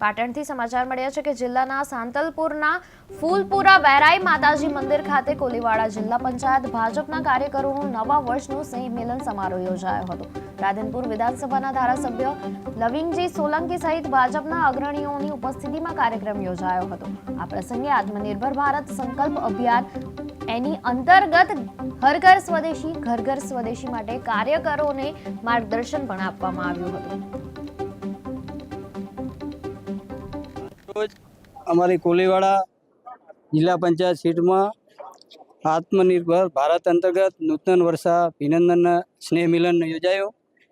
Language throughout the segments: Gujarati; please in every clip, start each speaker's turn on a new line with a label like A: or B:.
A: પાટણથી સમાચાર મળ્યા છે કે જિલ્લાના સાંતલપુરના ફૂલપુરા બહેરાઈ માતાજી મંદિર ખાતે કોલીવાડા જિલ્લા પંચાયત ભાજપના કાર્યકરોનું નવા વર્ષનું સંમેલન સમારોહ યોજાયો હતો. રાધનપુર વિધાનસભાના ધારાસભ્ય લવિંગજી સોલંકી સહિત ભાજપના અગ્રણીઓની ઉપસ્થિતિમાં કાર્યક્રમ યોજાયો હતો. આ પ્રસંગે આત્મનિર્ભર ભારત સંકલ્પ અભિયાન એની અંતર્ગત હર ઘર સ્વદેશી ઘર ઘર સ્વદેશી માટે કાર્યકરોને માર્ગદર્શન પણ આપવામાં આવ્યું હતું.
B: અમારી કોલીવાડા જિલ્લા પંચાયત સીટમાં આત્મનિર્ભર ભારત અંતર્ગત નૂતન વર્ષા અભિનંદન સ્નેહ મિલન યોજાયો.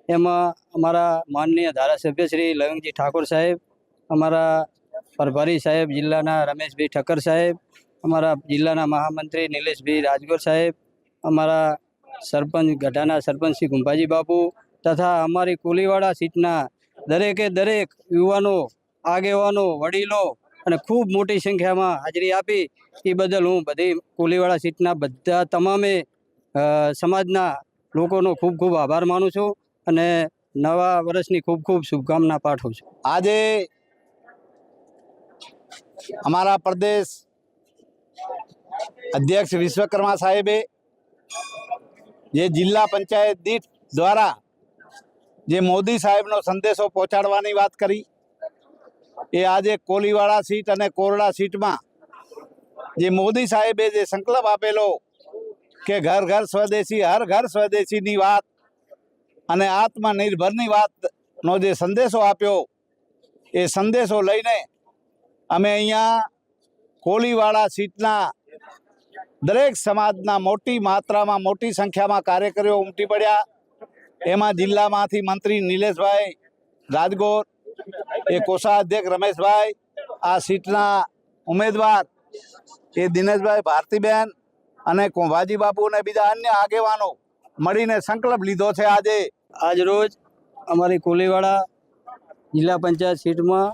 B: એમાં અમારા માનનીય ધારાસભ્ય શ્રી લવિંગજી ઠાકોર સાહેબ, અમારા પ્રભારી સાહેબ જિલ્લાના રમેશભાઈ ઠક્કર સાહેબ, અમારા જિલ્લાના મહામંત્રી નિલેશભાઈ રાજગોર સાહેબ, અમારા સરપંચ ગઢાના સરપંચ શ્રી ગુંભાજી બાપુ તથા અમારી કોલીવાડા સીટના દરેકે દરેક યુવાનો આગેવાનો, વડીલો અને ખૂબ મોટી સંખ્યામાં હાજરી આપી. એ બદલ હું બધી કુલીવાળા સીટના બધા તમામે સમાજના લોકોનો ખૂબ ખૂબ આભાર માનું છું અને નવા વર્ષની ખૂબ ખૂબ શુભકામના પાઠવું છું.
C: આજે અમારા પ્રદેશ અધ્યક્ષ વિશ્વકર્મા સાહેબે જે જિલ્લા પંચાયત દીઠ દ્વારા જે મોદી સાહેબનો સંદેશો પહોંચાડવાની વાત કરી એ આજે કોલીવાળા સીટ અને કોરડા સીટમાં જે મોદી સાહેબે જે સંકલ્પ આપેલો કે ઘર ઘર સ્વદેશી, હર ઘર સ્વદેશીની વાત અને આત્મનિર્ભરની વાતનો જે સંદેશો આપ્યો, એ સંદેશો લઈને અમે અહીંયા કોલીવાળા સીટના દરેક સમાજના મોટી માત્રામાં મોટી સંખ્યામાં કાર્યકરો ઉમટી પડ્યા. એમાં જિલ્લામાંથી મંત્રી નિલેશભાઈ રાજગોર એ કોષાધ્યક્ષ રમેશભાઈ, આ સીટના ઉમેદવાર એ દિનેશભાઈ ભારતીબેન અને કોંભાજી બાપુ અને બીજા અન્ય આગેવાનો મળીને સંકલ્પ લીધો છે આજે.
B: આજ રોજ અમારી કોલીવાડા જિલ્લા પંચાયત સીટમાં